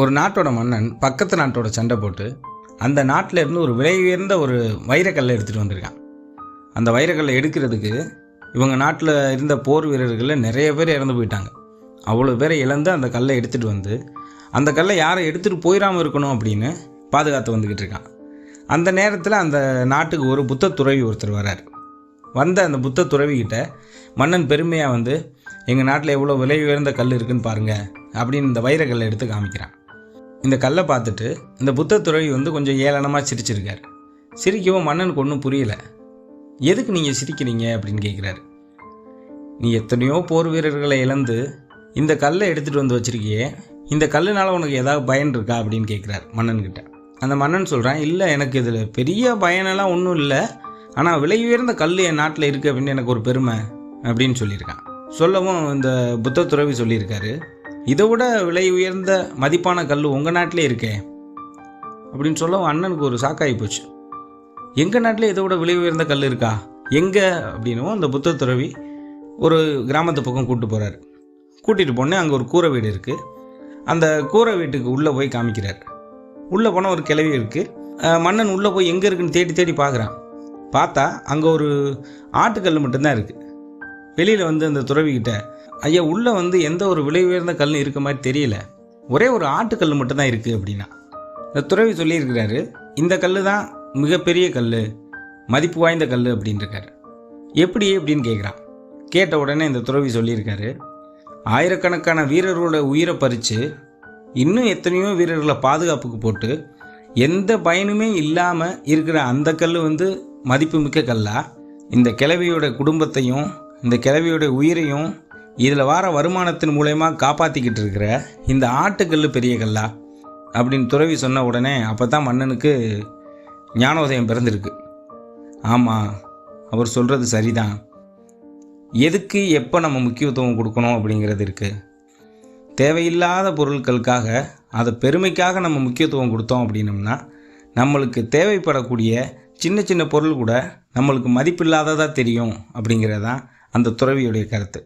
ஒரு நாட்டோட மன்னன் பக்கத்து நாட்டோட சண்டை போட்டு அந்த நாட்டில் இருந்து ஒரு விலை உயர்ந்த ஒரு வைரக்கல்லை எடுத்துகிட்டு வந்திருக்கான். அந்த வைரக்கல்லை எடுக்கிறதுக்கு இவங்க நாட்டில் இருந்த போர் வீரர்களில் நிறைய பேர் இறந்து போயிட்டாங்க. அவ்வளோ பேரை இழந்து அந்த கல்லை எடுத்துகிட்டு வந்து அந்த கல்லை யாரை எடுத்துகிட்டு போயிடாமல் இருக்கணும் அப்படின்னு பாதுகாத்து வந்துக்கிட்டு இருக்கான். அந்த நேரத்தில் அந்த நாட்டுக்கு ஒரு புத்த துறவி ஒருத்தர் வரார். வந்த அந்த புத்த துறவிக்கிட்ட மன்னன் பெருமையாக வந்து எங்கள் நாட்டில் எவ்வளோ விலை உயர்ந்த கல் இருக்குன்னு பாருங்கள் அப்படின்னு இந்த வைரக்கல்லை எடுத்து காமிக்கிறான். இந்த கல்லை பார்த்துட்டு இந்த புத்த துறவி வந்து கொஞ்சம் ஏளனமாக சிரிச்சிருக்கார். சிரிக்கவும் மன்னனுக்கு ஒன்றும் புரியல. எதுக்கு நீங்கள் சிரிக்கிறீங்க? அப்படின்னு கேட்குறாரு நீ எத்தனையோ போர் வீரர்களை இழந்து இந்த கல்லை எடுத்துகிட்டு வந்து வச்சுருக்கியே இந்த கல்லுனால உனக்கு ஏதாவது பயன் இருக்கா? அப்படின்னு கேட்குறாரு மன்னன்கிட்ட. அந்த மன்னன் சொல்கிறான் இல்லை எனக்கு இதில் பெரிய பயனெல்லாம் ஒன்றும் இல்லை. ஆனால் விலை உயர்ந்த கல் என் நாட்டில் இருக்குது அப்படின்னு எனக்கு ஒரு பெருமை அப்படின்னு சொல்லியிருக்கான். சொல்லவும் இந்த புத்த துறவி சொல்லியிருக்காரு. இதை விட விலை உயர்ந்த மதிப்பான கல் உங்கள் நாட்டிலே இருக்கே. அப்படின்னு சொல்லவும் அண்ணனுக்கு ஒரு சாக்காகி போச்சு. எங்கள் நாட்டில் இதை விட விலை உயர்ந்த கல் இருக்கா? எங்கே? அப்படின்னும் அந்த புத்த துறவி ஒரு கிராமத்து பக்கம் கூப்பிட்டு போகிறாரு கூட்டிகிட்டு போனே அங்கே ஒரு கூரை வீடு இருக்குது அந்த கூரை வீட்டுக்கு உள்ளே போய் காமிக்கிறார். உள்ளே போனால் ஒரு கிளவி இருக்குது மன்னன் உள்ளே போய் எங்கே இருக்குன்னு தேடி தேடி பார்க்குறான் பார்த்தா அங்கே ஒரு ஆட்டுக்கல் மட்டும்தான் இருக்குது வெளியில் வந்து அந்த துறவிக்கிட்ட ஐயா உள்ளே வந்து எந்த ஒரு விலை உயர்ந்த கல் இருக்க மாதிரி தெரியல. ஒரே ஒரு ஆட்டுக்கல் மட்டும்தான் இருக்குது அப்படின்னா. இந்த துறவி சொல்லியிருக்கிறாரு இந்த கல் தான் மிகப்பெரிய கல் மதிப்பு வாய்ந்த கல் அப்படின்ருக்காரு எப்படி அப்படின்னு கேட்குறான் கேட்ட உடனே இந்த துறவி சொல்லியிருக்காரு ஆயிரக்கணக்கான வீரரோட உயிரை பறித்து இன்னும் எத்தனையோ வீரர்களை பாதுகாப்புக்கு போட்டு எந்த பயனுமே இல்லாமல் இருக்கிற அந்த கல் வந்து மதிப்புமிக்க கல்லா. இந்த கிழவியோட குடும்பத்தையும் இந்த கிழவியோட உயிரையும் இதில் வர வருமானத்தின் மூலயமா காப்பாற்றிக்கிட்டு இருக்கிற இந்த ஆட்டுக்கல் பெரிய கல்லா அப்படின்னு துறவி சொன்ன உடனே அப்போ தான் மன்னனுக்கு ஞானோதயம் பிறந்திருக்கு. ஆமாம் அவர் சொல்கிறது சரிதான். எதுக்கு எப்போ நம்ம முக்கியத்துவம் கொடுக்கணும் அப்படிங்கிறது இருக்குது தேவையில்லாத பொருட்களுக்காக அதை பெருமைக்காக நம்ம முக்கியத்துவம் கொடுத்தோம் அப்படின்னம்னா நம்மளுக்கு தேவைப்படக்கூடிய சின்ன சின்ன பொருள் கூட நம்மளுக்கு மதிப்பில்லாததாக தெரியும் அப்படிங்கிறது தான் அந்த துறவியுடைய கருத்து.